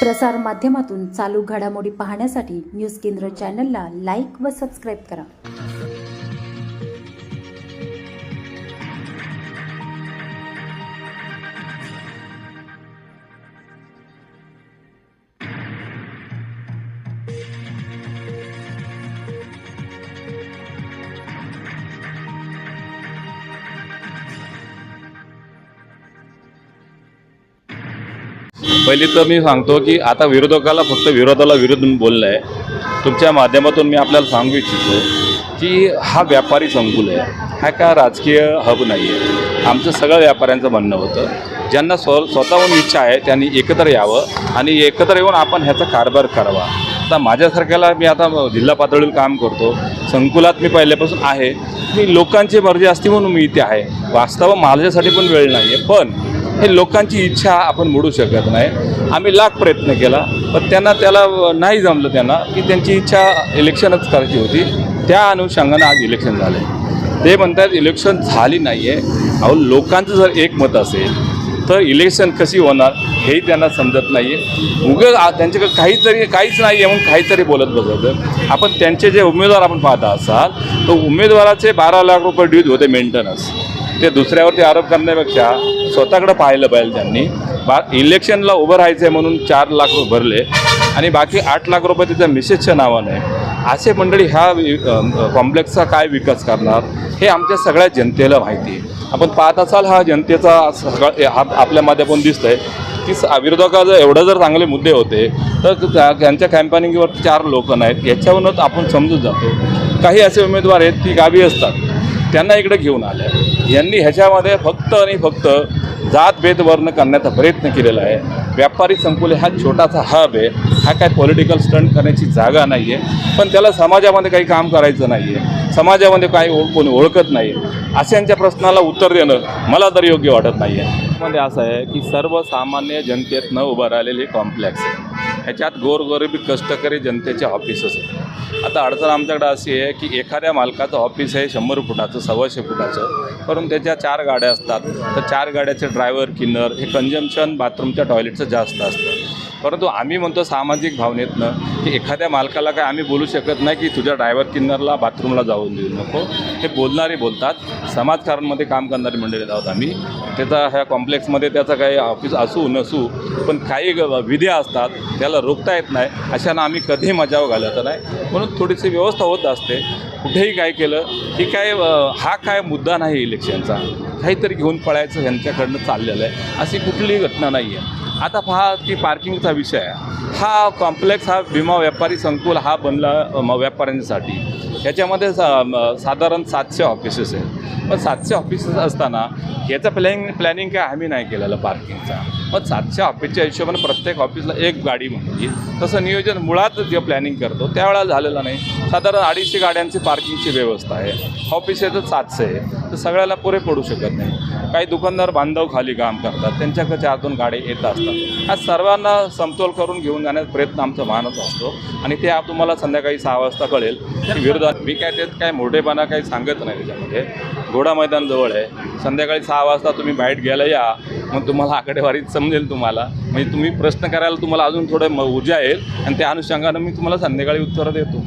प्रसार माध्यमातून चालू घडामोडी पाहण्यासाठी न्यूज केंद्र चॅनलला लाईक व सबस्क्राईब करा. पहिली तर मी सांगतो की आता विरोधकाला फक्त विरोधाला विरोध बोलणं आहे. तुमच्या माध्यमातून मी आपल्याला सांगू इच्छितो की हा व्यापारी संकुल आहे. हा का राजकीय हब नाही आहे आमचं सगळं व्यापाऱ्यांचं म्हणणं होतं. ज्यांना स्व स्वतःहून इच्छा आहे त्यांनी एकत्र यावं आणि एकत्र येऊन आपण ह्याचा कारभार करावा. आता माझ्यासारख्याला मी आता जिल्हा पातळीवर काम करतो. संकुलात मी पहिल्यापासून आहे. मी लोकांची मर्जी असते म्हणून मी इथे आहे. वास्तव माझ्यासाठी पण वेळ नाही आहे पण हे लोकांची इच्छा आपण मोडू शकत नाही. आम्ही लाख प्रयत्न केला पण त्यांना त्याला नाही जमलं त्यांना की त्यांची इच्छा इलेक्शनच करायची होती. त्या अनुषंगानं आज इलेक्शन झाले ते म्हणतात इलेक्शन झाली नाही आहे अहो लोकांचं जर एक मत असेल तर इलेक्शन कशी होणार हेही त्यांना समजत नाही आहे उगं त्यांच्याकडे काहीतरी काहीच नाही आहे म्हणून काहीतरी बोलत बसवतं आपण त्यांचे जे उमेदवार आपण पाहता असाल तर उमेदवाराचे बारा लाख रुपये ड्यूज होते मेंटेनन्स. ते दुसऱ्यावरती आरोप करण्यापेक्षा स्वतःकडे पाहिलं पाहिजे त्यांनी. बा इलेक्शनला उभं राहायचं आहे म्हणून चार लाख रुपये भरले आणि बाकी आठ लाख रुपये तिथं मिसेसच्या नावाने. असे मंडळी ह्या कॉम्प्लेक्सचा काय विकास करणार हे आमच्या सगळ्या जनतेला माहिती आहे. आपण पाहत असाल हा जनतेचा सगळं हा पण माध्यमातून दिसतंय. की स- विरोधकाचं एवढं जर चांगले मुद्दे होते तर त्या- त्यांच्या कॅम्पेनिंगवर चार लोक नाहीत. याच्यावरूनच आपण समजून जातो. काही असे उमेदवार आहेत की गावी असतात. त्यांना इकडे घेऊन आल्या. यांनी ह्याच्यामध्ये फक्त आणि फक्त जात भेदवर्ण करण्याचा प्रयत्न केलेला आहे. व्यापारी संकुल हा छोटासा हब आहे. हा काय पॉलिटिकल स्टंट करण्याची जागा नाही आहे पण त्याला समाजामध्ये काही काम करायचं नाही आहे समाजामध्ये काही ओळ कोणी ओळखत नाही अशांच्या प्रश्नाला उत्तर देणं मला तर योग्य वाटत नाही आहे मध्ये असं आहे की सर्वसामान्य जनतेत न उभं राहिलेले कॉम्प्लेक्स आहे. ह्याच्यात गोरगरिबी कष्टकरी जनतेचे ऑफिसच आहे. आता अडचण आमच्याकडे अशी आहे की एखाद्या मालकाचं ऑफिस आहे शंभर फुटाचं सव्वाशे फुटाचं परंतु त्याच्या चार गाड्या असतात. तर चार गाड्याचे ड्रायव्हर किन्नर हे कंजम्पशन बाथरूमच्या टॉयलेटचं जास्त असतं. परंतु आम्ही म्हणतो सामाजिक भावनेतनं की एखाद्या मालकाला काय आम्ही बोलू शकत नाही की तुझ्या ड्रायव्हर किन्नरला बाथरूमला जाऊन देऊ नको. हे बोलणारे बोलतात. समाजकारांमध्ये काम करणारी मंडळी आहोत आम्ही. त्याचा ह्या कॉम्प्लेक्समध्ये त्याचा काही ऑफिस असू नसू पण काही विध्या विधी असतात त्याला रोखता येत नाही. अशानं आम्ही कधीही मजाव घालत नाही. म्हणून थोडीशी व्यवस्था होत असते. कुठेही काय केलं की काय हा काय मुद्दा नाही इलेक्शनचा. काहीतरी घेऊन पळायचं ह्यांच्याकडनं चाललेलं आहे. अशी कुठलीही घटना नाही आहे. आता पहा की पार्किंगचा विषय आहे. हा कॉम्प्लेक्स हा विमा व्यापारी संकुल हा बनला व्यापाऱ्यांसाठी. ह्याच्यामध्ये सा म- साधारण सातशे ऑफिसेस आहेत. पण सातशे ऑफिसेस असताना याचं प्लॅनिंग प्लॅनिंग काय आम्ही नाही केलेलं पार्किंगचा मग सातशे ऑफिसच्या हिशोबाने प्रत्येक ऑफिसला एक गाडी म्हणजे तसं नियोजन मुळात जे प्लॅनिंग करतो त्यावेळेला झालेलं नाही. साधारण अडीचशे गाड्यांची पार्किंगची व्यवस्था आहे. ऑफिसेचं सातशे आहे. तर सगळ्याला पुरे पडू शकत नाही. काही दुकानदार बांधव खाली काम करतात. त्यांच्याकडे चार दोन गाडी येत असतात. हा सर्वांना समतोल करून घेऊन जाण्याचा प्रयत्न आमचा मानत असतो. आणि ते तुम्हाला संध्याकाळी सहा वाजता कळेल. की विरोधात मी काय त्यात काय मोठेपणा काही सांगत नाही त्याच्यामध्ये. घोडा मैदानजवळ आहे. संध्याकाळी सहा वाजता तुम्ही बाहेर घ्यायला या. मग तुम्हाला आकडेवारीत समजेल तुम्हाला. म्हणजे तुम्ही प्रश्न करायला तुम्हाला अजून थोडं म- ऊर्जा येईल आणि त्या अनुषंगानं मी तुम्हाला संध्याकाळी उत्तरं देतो.